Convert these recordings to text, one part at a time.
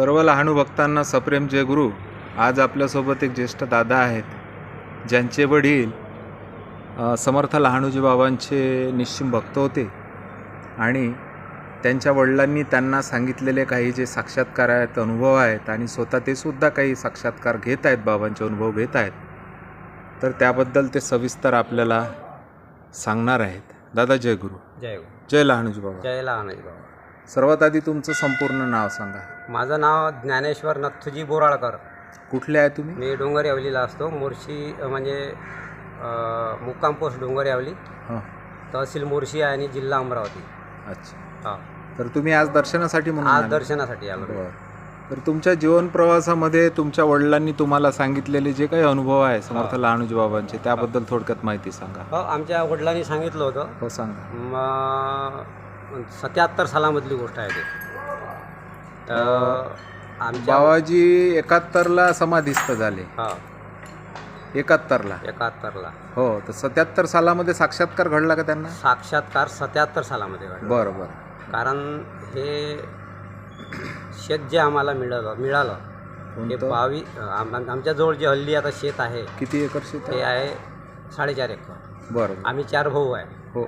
सर्व लहानू भक्तांना सप्रेम जय गुरु. आज आपल्यासोबत एक ज्येष्ठ दादा आहेत. ज्यांचे वडील समर्थ लहानूजी बाबांचे निश्चिम भक्त होते. आणि त्यांच्या वडिलांनी त्यांना सांगितलेले काही जे साक्षात्कार आहेत अनुभव आहेत आणि स्वतः ते सुद्धा काही साक्षात्कार घेत आहेत बाबांचे अनुभव घेत आहेत. तर त्याबद्दल ते सविस्तर आपल्याला सांगणार आहेत. दादा जय गुरु. जय जय लहानूजी बाबा. जय लहानजी बाबा. सर्वात आधी तुमचं संपूर्ण नाव सांगा. माझं नाव ज्ञानेश्वर नथुजी बोराळकर. कुठले आहे तुम्ही? मी डोंगर यावलीला असतो. मोर्शी अ, म्हणजे अ, मुक्काम पोस्ट डोंगर यावली. हां. तहसील मोर्शी आहे आणि जिल्हा अमरावती. अच्छा. हा. तर तुम्ही आज दर्शनासाठी म्हणून आज आले? दर्शनासाठी आलो. बरं. तर तुमच्या जीवन प्रवासामध्ये तुमच्या वडिलांनी तुम्हाला सांगितलेले जे काही अनुभव आहे समर्थ लहानूजी बाबांचे त्याबद्दल थोडक्यात माहिती सांगा. हो आमच्या वडिलांनी सांगितलं होतं. हो सांगा. सत्याहत्तर सालामधली गोष्ट आहे ती. आमच्या बाबाजी एकाहत्तरला समाधीस्थ झाले. हा. एकाहत्तरला. एकाहत्तरला. हो तर सत्याहत्तर सालामध्ये साक्षात्कार घडला का त्यांना? साक्षात्कार सत्याहत्तर सालामध्ये घडला. बरं बरं. कारण हे शेत जे आम्हाला मिळालं मिळालं ते कोणतं? बावीस आम- आमच्याजवळ जे हल्ली आता शेत आहे किती एकर शेत ते आहे आहे साडेचार एकर. बरं बरं. आम्ही चार भाऊ आहे. हो.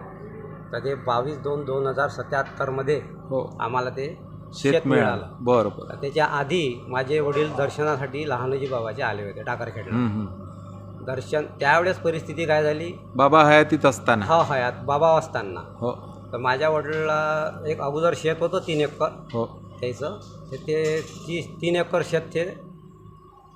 तर ते बावीस दोन दोन हजार सत्याहत्तरमध्ये हो. आम्हाला ते शेत मिळालं. बरं बरं त्याच्या आधी माझे वडील दर्शनासाठी लहानजी बाबाचे आले होते टाकरखेडला हम्म, हम्म. दर्शन त्यावेळेस परिस्थिती काय झाली? बाबा हयातीत असताना. हा हयात. बाबा असताना. हो. तर माझ्या वडिला एक अगोदर शेत होतं तीन एकर. हो. त्याचं. ते ते ती तीन एकर शेत ते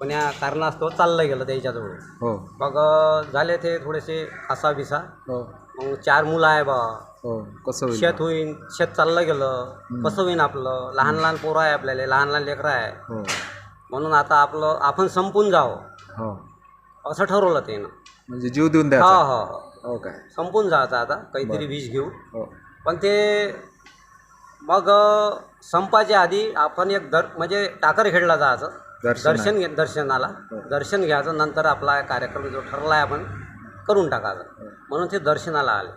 पण या कारणास्तव चाललं गेलं त्याच्याजवळ हो. मग अं, झाले ते थोडेसे असा बिसा हो. मग चार मुलं आहे बा हो कसं होईल शेत होईन शेत चाललं गेलं कसं होईन आपलं? लहान लहान पोरं आहे आपल्याला लहान लहान लेकरं आहे. हो. म्हणून आता आपलं आपण संपून जावं. हो. असं ठरवलं त्यानं म्हणजे जीव देऊन हा द्यायचा हा. हो काय संपून जायचं आता काहीतरी वीज घेऊन. हो. पण ते मग अं, संपाच्या आधी आपण एक दर म्हणजे टाकर खेळला जायचं. दर्शन दर्शन घे दर्शनाला. दर्शन घ्यायचं नंतर आपला कार्यक्रम जो ठरला आहे आपण करून टाकायचा. म्हणून ते दर्शनाला आले.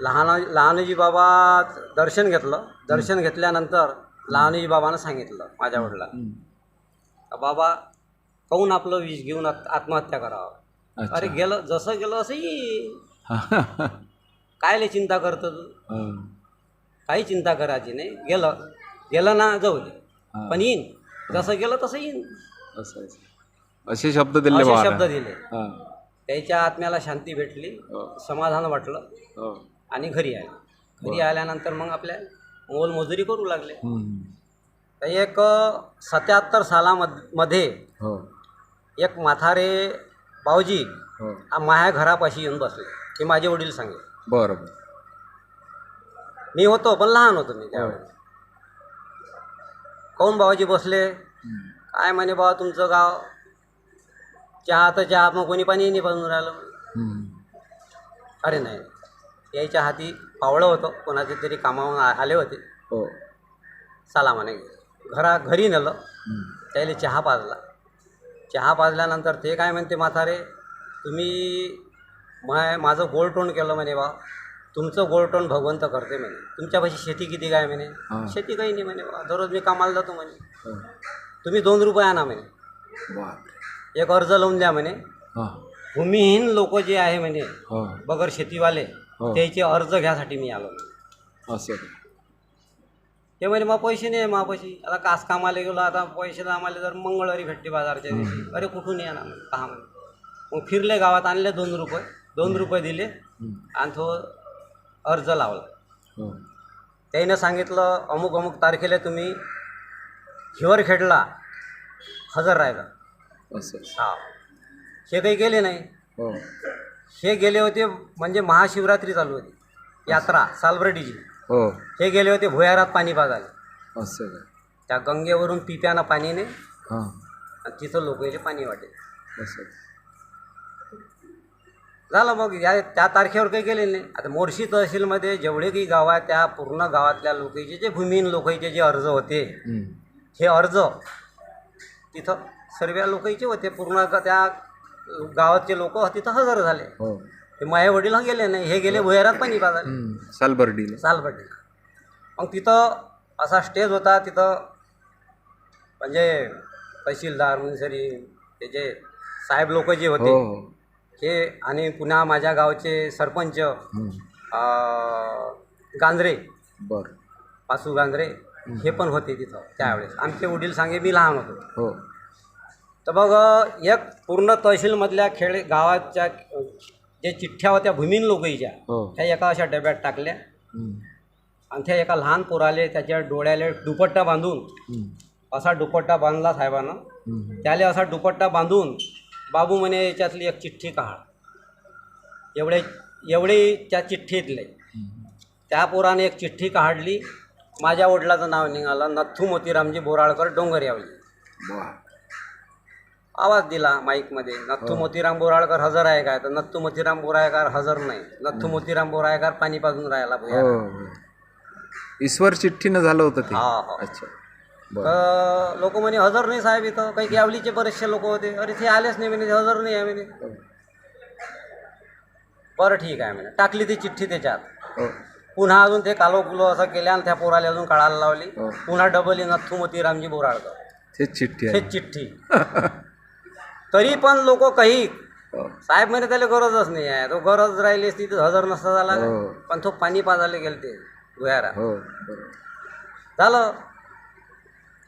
लहान लहानजी बाबा दर्शन घेतलं दर्शन घेतल्यानंतर लहानजी बाबानं सांगितलं माझ्या वडिला. बाबा काहून आपलं विष घेऊन आत- आत्महत्या करावं. अरे गेलं जसं गेलं असं येईल हा. कायले चिंता करतो तू. काही चिंता करायची नाही गेलं गेलं ना जाऊ दे. पण येईन जसं गेलं तसं येईन असं शब्द दिले. शब्द दिले. त्याच्या आत्म्याला शांती भेटली हो. समाधान वाटलं हो. आणि घरी आले. घरी आल्यानंतर मग आपल्या मोलमजुरी करू लागले. तर एक सत्याहत्तर सालामध्ये हो. एक म्हातारे भाऊजी हो. माझ्या घरापाशी येऊन बसले. हे माझे वडील सांगे बरं बरं. मी होतो पण लहान होतो मी त्यावेळेस. काऊन बाबाजी बसले. काय म्हणे बाबा तुमचं गाव? चहा तर चहा मग कोणी पाणी नाही बनवून राहिलं. अरे नाही. यायच्या हाती पावळं होतं कोणाचे तरी कामावून आ- आले होते. हो. चला म्हणे घरा घरी नेलं. त्याला चहा पाजला. चहा पाजल्यानंतर ते काय म्हणते म्हातारे तुम्ही माय माझं गोलटोंड केलं म्हणे बा. तुमचं गोलटोंड भगवंत करते म्हणे. तुमच्यापाशी शेती किती काय म्हणे. हा. शेती काही नाही म्हणे बा. दररोज मी कामाला जातो म्हणे. हो. तुम्ही दोन रुपये आणा म्हणे. बापरे. एक अर्ज लावून द्या म्हणे. हा. भूमिहीन लोक जे आहे म्हणे हो. बगर शेतीवाले हो. त्याचे अर्ज घ्यासाठी मी आलो. म्हणे. असं. ते म्हणे मग पैसे नाही मापाशी आता कास कामाला गेलो आता पैसे तर आम्हाला जर मंगळवारी भेटते बाजारच्या दिवशी. अरे कुठून येणार? म्हणे, पहा म्हणे. मग फिरले गावात आणले दोन रुपये. दोन रुपये दिले हम्म. आणि तो अर्ज लावला. हो. त्यानं सांगितलं अमुक अमुक तारखेला तुम्ही हिवर खेडला हजर असं आहे. हा. हे काही गेले नाही. हो. हे गेले होते म्हणजे महाशिवरात्री चालू होती. यात्रा सालबर्डीची हो. हे गेले होते भुयारात पाणी पाजायला. असं आहे. त्या गंगेवरून पिप्यानं पाणीने हा. आणि तिथं लोकांचे पाणी वाटे. असं आहे. झालं मग या त्या तारखेवर काही गेले नाही. आता मोर्शी तहसीलमध्ये जेवढे काही गाव आहेत त्या पूर्ण गावातल्या लोकांचे जे भूमिहीन लोकांचे जे अर्ज होते हम्म. हे अर्ज तिथं सर्व लोकांचे होते. पूर्ण ग- त्या गावातले लोक तिथं हजर झाले. हो. ते माझे वडील हा गेले नाही हे गेले भुयारात पाणी पाजायला हम्म. सालबर्डीला. सालबट्टी मग तिथं असा स्टेज होता तिथं म्हणजे तहसीलदार मुंसरी ते जे साहेब लोक जे हो होते हो हे. आणि पुन्हा माझ्या गावचे सरपंच. अं, गांजरे. बर. पासू गांजरे हे पण होते तिथं त्यावेळेस. आमचे वडील सांगे मी लहान होतो. हो. तर मग एक पूर्ण तहसीलमधल्या खेडे गावाच्या जे चिठ्ठ्या होत्या भूमीन लोकईच्या हो. त्या एका अशा डब्यात टाकल्या. आणि त्या एका लहान पोराले त्याच्या डोळ्याले दुपट्टा बांधून. असा दुपट्टा बांधला साहेबानं. त्याले असा दुपट्टा बांधून बाबू म्हणे याच्यातली एक चिठ्ठी काढ. एवढे एवढे त्या चिठ्ठीतले. त्या पोराने एक चिठ्ठी काढली. माझ्या वडिलाचं नाव निघालं. नथू मोतीरामजी बोराळकर डोंगर यावली. आवाज दिला माईकमध्ये नथू मोतीराम बोराळकर हजर आहे काय? तर नथू मोतीराम बोराळकर हजर नाही. नथू मोतीराम बोराळकर पाणी पाजून राहायला भुयार. हो. हो. ईश्वर चिठ्ठीनं झालं होतं ते. हा हा. अच्छा. बर. तर लोक म्हणे हजर नाही साहेब इथं. काही यावलीचे बरेचसे लोक होते. अरे ते आलेच नाही म्हणे ते हजर नाही आहे म्हणे. बरं ठीक आहे म्हणे. टाकली ती चिठ्ठी त्याच्यात. हो. पुन्हा अजून ते कालो कुलो असं केल्या आणि त्या पोराला अजून काढायला लावली. हो. पुन्हा डबल नथू मोतीरामजी बोराळकर. तेच चिठ्ठी आहे. चिठ्ठी. तरी पण लोक काही हो. साहेब म्हणे त्याला गरजच नाही आहे तो गरज राहिली असती तर हजर नसता झाला? हो. पण तो पाणी पाजायला गेले ते भुयारा हो. झालं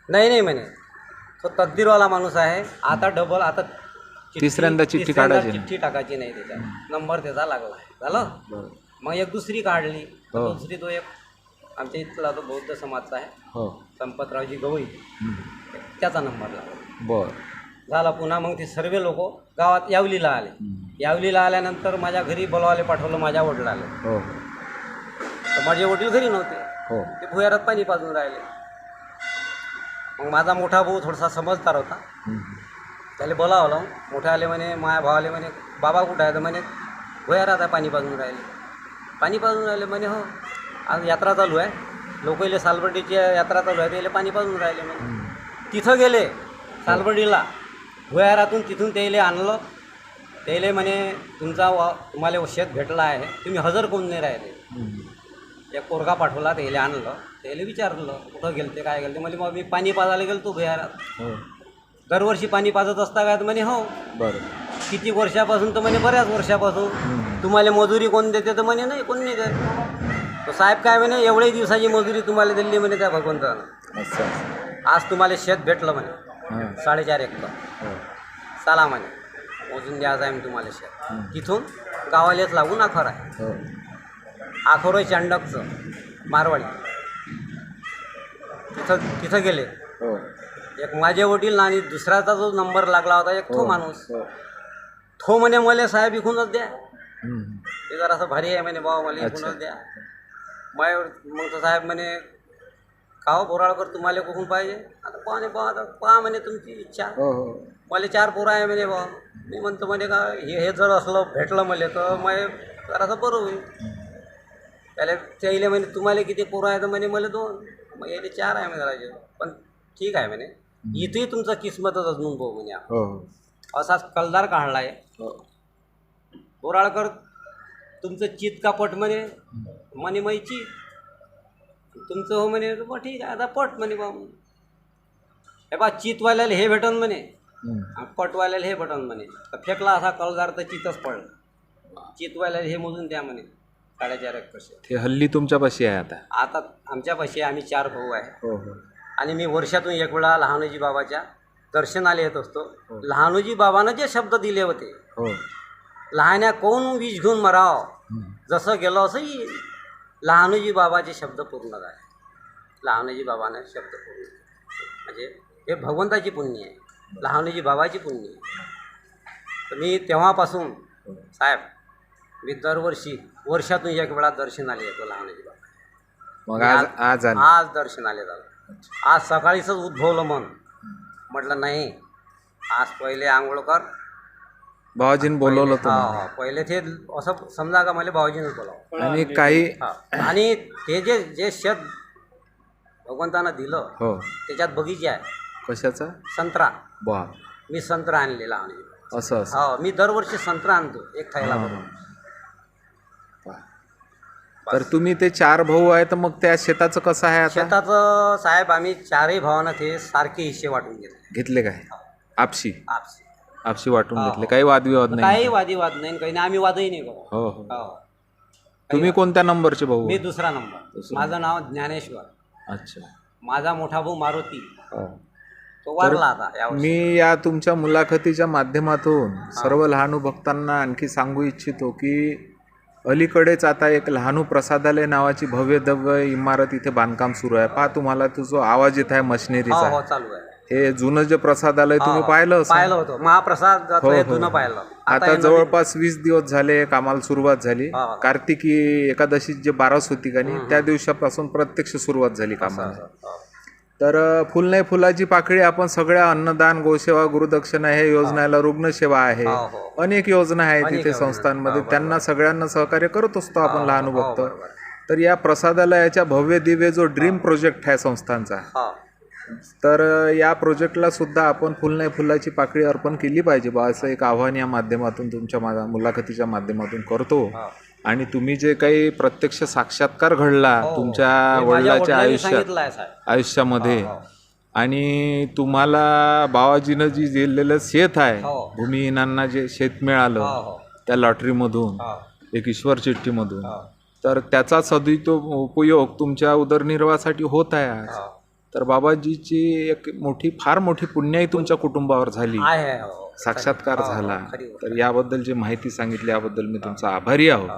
नाही नाही म्हणे तो तकदीरवाला माणूस आहे आता डबल आता चिठ्ठी- तिसऱ्यांदा चिठ्ठी तिसऱ्यांदा काढायची नाही. चिठ्ठी टाकायची नाही त्याच्यात नंबर त्याचा लागला झालं बरोबर. मग एक दुसरी काढली हो. दुसरी तो एक आमच्या इथला तो बौद्ध समाजचा आहे हो संपतरावजी गवई. त्याचा नंबर लागला बर झाला पुन्हा मग ते सर्व लोक गावात यावलीला आले. यावलीला आल्यानंतर माझ्या घरी बोलवाले पाठवलं माझ्या वडिलाले. हो. तर माझे वडील घरी नव्हते. हो. ते भुयारात पाणी पाजून राहिले. मग माझा मोठा भाऊ थोडासा समजदार होता. त्याला बोलावलं मोठे आले म्हणे माया भावाले म्हणे बाबा कुठं आहे? तर म्हणे भुयारात आहे पाणी पाजून राहिले. पाणी पाजून राहिले म्हणे हो आज यात्रा चालू आहे. लोकले सालबर्डीची यात्रा चालू आहे त्याला पाणी पाजून राहिले म्हणे. तिथं गेले सालबर्डीला. भुयारातून तिथून त्याला आणलं. त्याला म्हणे तुमचा वा तुम्हाला शेत भेटला आहे. तुम्ही हजर कोण नाही राहिले. एक पोरगा पाठवला त्याला आणलं. त्याला विचारलं कुठं गेलते काय गेलते? म्हणजे मग मी पाणी पाजायला गेलतो भुयारात. हो. दरवर्षी पाणी पाजत असता काय तर म्हणे हो. बरं. किती वर्षापासून तर म्हणे बऱ्याच वर्षापासून. तुम्हाला मजुरी कोण देते तर म्हणे नाही कोण नाही देत. तर साहेब काय म्हणे एवढी दिवसाची मजुरी तुम्हाला दिली म्हणे त्या भगवंतानं. आज तुम्हाला शेत भेटलं म्हणे. साडेचार एकर. म्हणे. मोजून द्यायचं आहे म्हणे तुम्हाला शेत. तिथून गावालेच लागून आखर आहे. हो. आखर आहे चांडकचं मारवाडी. तिथं तिथं गेले. हो. एक माझे वडील आणि दुसऱ्याचा जो नंबर लागला होता एक तो हो. माणूस. हो. तो म्हणे मला साहेब इकूनच द्या. ते जरासं भारी आहे म्हणे बाबा मला. इकूनच द्या. माय मग तो साहेब म्हणे खाओ बोराळकर तुम्हाला कुठून पाहिजे? आता पहा नाही पहा आता पहा म्हणे तुमची इच्छा. हो हो. मला चार पोरं आहे म्हणे बा मी म्हणतो म्हणे का हे हे जर असलं भेटलं मला तर मग जरासं बरं होईल. त्याला त्याला म्हणे तुम्हाला किती पोरं आहे तर म्हणे मला दोन. मग याले चार आहे म्हणे राजे. पण ठीक आहे म्हणे. इथेही तुमचं किस्मतच अजून भाऊ म्हणे. हो हो. असाच कलदार काढला आहे हो. बोराळकर तुमचं चित का पट म्हणे. म्हणे मै चित तुमचं हो म्हणे बा ठीक आहे आता पट म्हणे बा हे बा चितवाल्याला हे भेटन म्हणे. पटवाल्याला हे भेटन म्हणे. तर फेकला असा कलदार तर चितच पडलं. चितवाल्याला हे मोजून द्या म्हणे. साडेचार एक कसे ते हल्ली तुमच्यापाशी आहे आता. आता आमच्यापाशी आम्ही चार भाऊ आहे. हो हो. आणि मी वर्षातून एक वेळा लहानोजी बाबाच्या दर्शनाला येत असतो. हो. लहानोजी बाबानं जे शब्द दिले होते हो. लहान्या कोण वीज घेऊन मराव. जसं गेलं असं येईल लहानोजी बाबाचे शब्द पूर्ण झाले. लहानोजी बाबाने शब्द पूर्ण. म्हणजे हे भगवंताची पुण्य आहे. लहानोजी बाबाची पुण्य आहे तर मी तेव्हापासून साहेब मी दरवर्षी वर्षातून एक वेळा दर्शनाला येतो लहानोजी बाबा मग आज आज आले आज झालं. आज सकाळीच उद्भवलं मन. म्हटलं नाही आज पहिले आंघोळ कर. भावाजीने बोलवलं पहिले- हा, होतं. हा. पहिले ते असं समजा का मला भाऊजीनेच बोलावं. आणि काही हा. आणि ते जे जे शेत भगवंतानं दिलं हो. त्याच्यात बगीचा आहे. कशाचा? संत्रा. बा मी संत्रा आणलेला आणि असं असं. हो मी दरवर्षी संत्रा आणतो एक थैला हा, भरून. तर तुम्ही ते चार भाऊ आहे तर मग त्या शेताचं कसं आहे आता? शेताचं साहेब आम्ही चारही भावानं ते सारखे हिस्से वाटून घेतले. घेतले काय? आपशी? आपसी आपशी वाटून हो. घेतले. काही वादविवाद नाही. काही वादीवाद नाही आणि काही नाही. आम्ही वादही नाही करू. हो हो. हो. तुम्ही कोणत्या नंबरचे भाऊ? मी दुसरा नंबर. माझं नाव ज्ञानेश्वर. अच्छा. माझा मोठा भाऊ मारुती. हो. तो वारला आता यावर्षी. मी या तुमच्या मुलाखतीच्या माध्यमातून सर्व लहानू भक्तांना आणखी सांगू इच्छितो की अलीकडेच आता एक लहानू प्रसादालय नावाची भव्य दव्य इमारत इथे बांधकाम सुरू आहे. पहा तुम्हाला तो जो आवाज येत आहे हो मशिनरीचा. हो चालू आहे. हे जुनं जे प्रसादालय तुम्ही हो, पाहिलं होतं. महाप्रसाद हो, हे हो. जुनं पाहिलं. आता हे नवीन- जवळपास वीस दिवस झाले कामाला सुरुवात झाली. हा. कार्तिकी एकादशी जे बारास होती का नाही त्या दिवसापासून प्रत्यक्ष सुरुवात झाली कामाला. हो. तर फुल नाही फुलाची पाकळी आपण सगळ्या अन्नदान गोसेवा गुरुदक्षिणा हे योजनेला रुग्णसेवा आहे हो, हो. अनेक योजना आहेत तिथे. संस्थांमध्ये त्यांना सगळ्यांना सहकार्य करत असतो आपण लहान हो, भक्त. तर या प्रसादालयाच्या भव्य दिव्य जो ड्रीम प्रोजेक्ट आहे संस्थांचा हो. तर या प्रोजेक्टला सुद्धा आपण फुल नाही फुलाची पाकळी अर्पण केली पाहिजे बा असं एक आव्हान या माध्यमातून तुमच्या मुलाखतीच्या माध्यमातून करतो हो. आणि तुम्ही जे काही प्रत्यक्ष साक्षात्कार घडला हो. तुमच्या हे माझ्या वडिलाच्या वडिलांनी आयुष्यात साहेब आयुष्यामध्ये हो. आणि तुम्हाला बाबाजीनं जी दिलेलं शेत आहे हो. भूमिहीनांना जे शेत मिळालं हो त्या लॉटरीमधून हो एक ईश्वर चिठ्ठीमधून हो. तर त्याचा सदुतो उपयोग तुमच्या उदरनिर्वाहासाठी होत आहे आज हो. तर बाबाजीची एक मोठी फार मोठी पुण्याई तुमच्या कुटुंबावर झाली आहे हो साक्षात्कार हो, हो, झाला. तर याबद्दल जी माहिती सांगितली याबद्दल मी तुमचा आभारी आहो.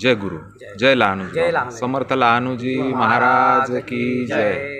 जय गुरु. जय. लहानू जय. समर्थ लहानूजी महाराज की जय.